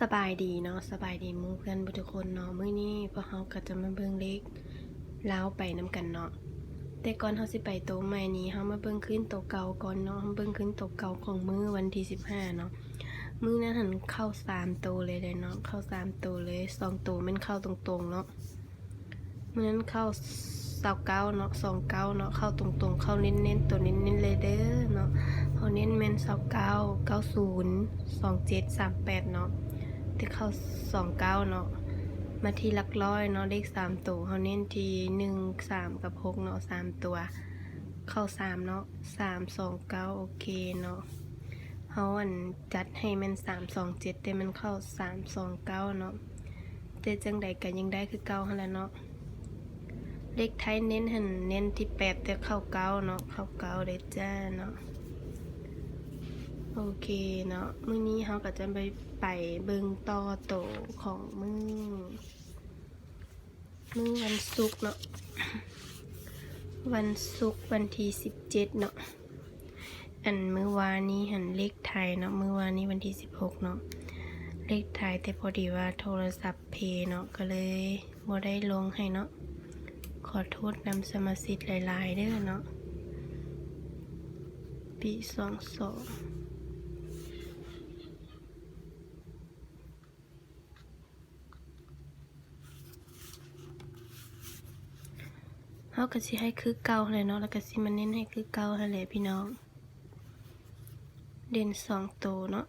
สบายดีเนาะสบายดีมู่เพื่อนทุกคนเนาะมื้อนี้พวกเฮาก็จะมาเบิ่งเลขลาวไปนํกันเนาะแต่ก่อนเฮาสิไปโตใหม่นี้เฮามาเบิ่งคืนโตเก่าก่อนเนาะเฮาเบิ่งคืนโตเก่าของมื้อวันที่15เนาะมื้อนั้นหันเข้า3โตเลยเลยเนาะเข้า3โตเลย2โตแม่นเข้าตรงๆเนาะมื้อนั้นเข้า29เนาะ29เนาะเข้าตรงๆ เข้าเน้นๆตัวเน้นๆเลยเด้อเนาะเฮาเน้นแม่น29 90 27 38เนาะ ที่เข้าสองเก้าเนาะมาที่ลักร้อยเนาะเลขสามตัวเขาเน้นที่หนึ่งสามกับหกเนาะสามตัว เข้าสามเนาะสามสองเก้าโอเคเนาะเขาอันจัดให้มันสามสองเจ็ดแต่มันเข้าสามสองเก้าเนาะแต่จังใดกันยังได้คือเก้าหั่นแหละเนาะเลขไทยเน้นหันเน้นที่แปดแต่เข้าเก้าเนาะเข้าเก้าเด้จ้าเนาะ โอเคเนาะมื้อนี้เราก็จะไปไปเบิ่งต่อโตของมื้อมื้อวันศุกร์เนาะวันศุกร์วันที่สิบเจ็ดเนาะอันมื้อวานนี้หันเลขไทยเนาะมื้อวานนี้วันที่สิบหกเนาะเลขไทยแต่พอดีว่าโทรศัพท์เพย์เนาะก็เลยบ่ได้ลงให้เนาะขอโทษนำสมาชิกหลายๆเด้อเนาะปีสองสอง เขาก็สิให้คือเก่าเลยเนาะแล้วก็สิมาเน้นให้คือเก่าหั่นแหละพี่น้อง เด่นสองโตเนาะ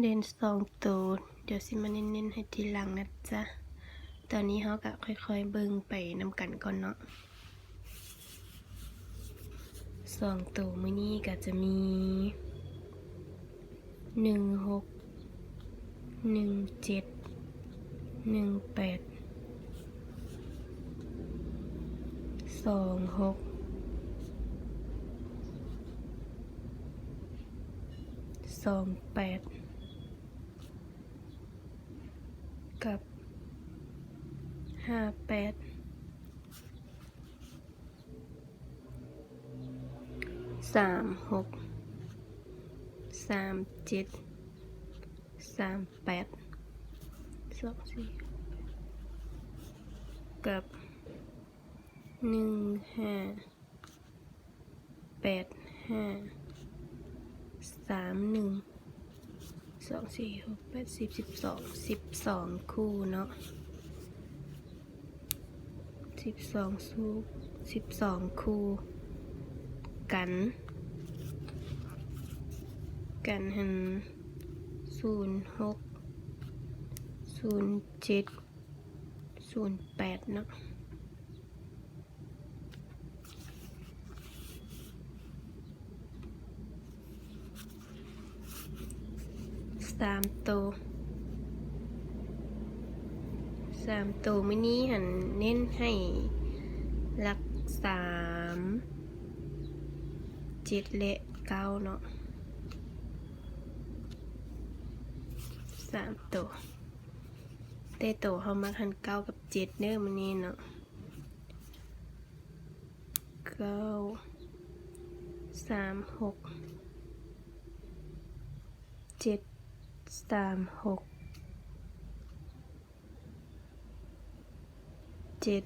เด่นสองโตเดี๋ยวสิมาเน้นๆให้ทีหลังนะจ๊ะตอนนี้เขาก็ค่อยๆเบิ่งไปนำกันก่อนเนาะสองตัวมื้อนี้ก็จะมีหนึ่งหกหนึ่งเจ็ดหนึ่งแปด สองหกสองแปดกับห้าแปดสามหกสามเจ็ดสามแปดสองสี่กับ หนึ่งห้าแปดห้าสามหนึ่งสองสี่หกแปดสิบสิบสองสิบสองคู่เนาะสิบสองสูสิบสองคู่กัน กันหันศูนย์หกศูนย์เจ็ดศูนย์แปดเนาะ สามตัวสามตัวมินี้หันเน้นให้หลักสามเจ็ดและเก้าเนาะสามตัวเตโตเขามาหันเก้ากับเจ็ดเนื้อมันนี่เนาะเก้าสามหกเจ็ด สามหกเจ็ด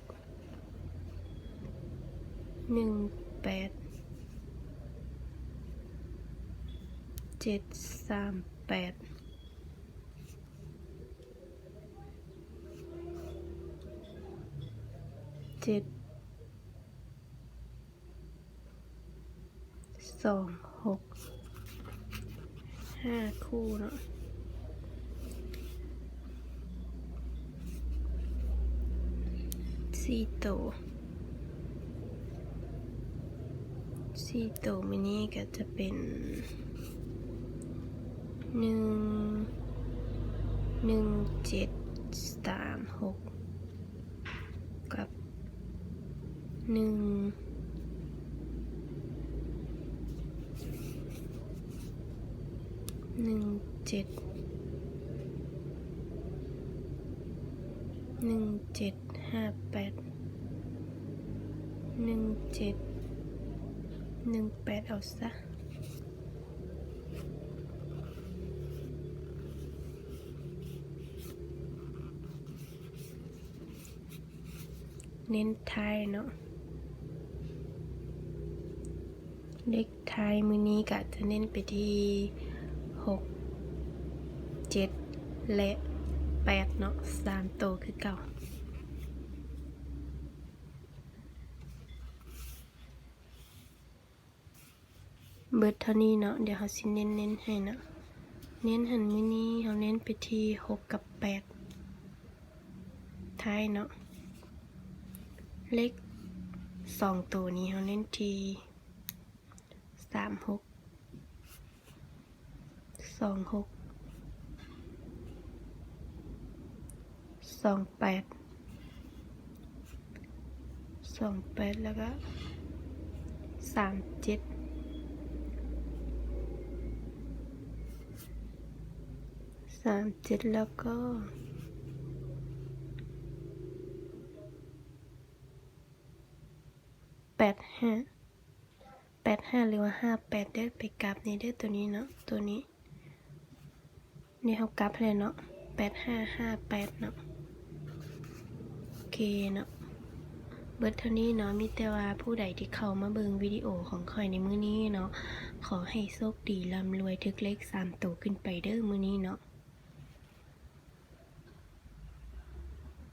หนึ่งแปดเจ็ดสามแปดเจ็ดสองหกห้าคู่เนาะ สี่ตัวสี่ตัวมินี้ก็จะเป็นหนึ่งหนึ่งเจ็ดสามหกกับหนึ่งหนึ่งเจ็ดหนึ่งเจ็ด ห้าแปดหนึ่งเจ็ดหนึ่งแปดเอาซะเน้นไทยเนาะเลขไทยมือนี้กะจะเน้นไปที่หกเจ็ดและแปดเนาะสามโตคือเก่า เบิดเท่านี้เนาะเดี๋ยวเขาสิเน้นเน้นให้นะเน้นหันมือนี้เขาเน้นไปที่หกกับแปดท้ายเนาะเลขสองตัวนี้เขาเน้นที่สามหกสองหกสองแปดสองแปดแล้วก็สามเจ็ด สามเจ็ดแล้วก็แปดห้าแปดห้าหรือว่าห้าแปดเด้อไปกลับนี่เด้อตัวนี้เนาะตัวนี้ นี่เขากลับเลยเนาะแปดห้าห้าแปดเนาะโอเคเนาะเบิดเท่านี้เนาะมีแต่ว่าผู้ใดที่เข้ามาเบิ่งวิดีโอของข่อยในมื้อนี้เนาะขอให้โชคดีร่ำรวยทึกเลขสามตัวขึ้นไปเด้อมื้อนี้เนาะ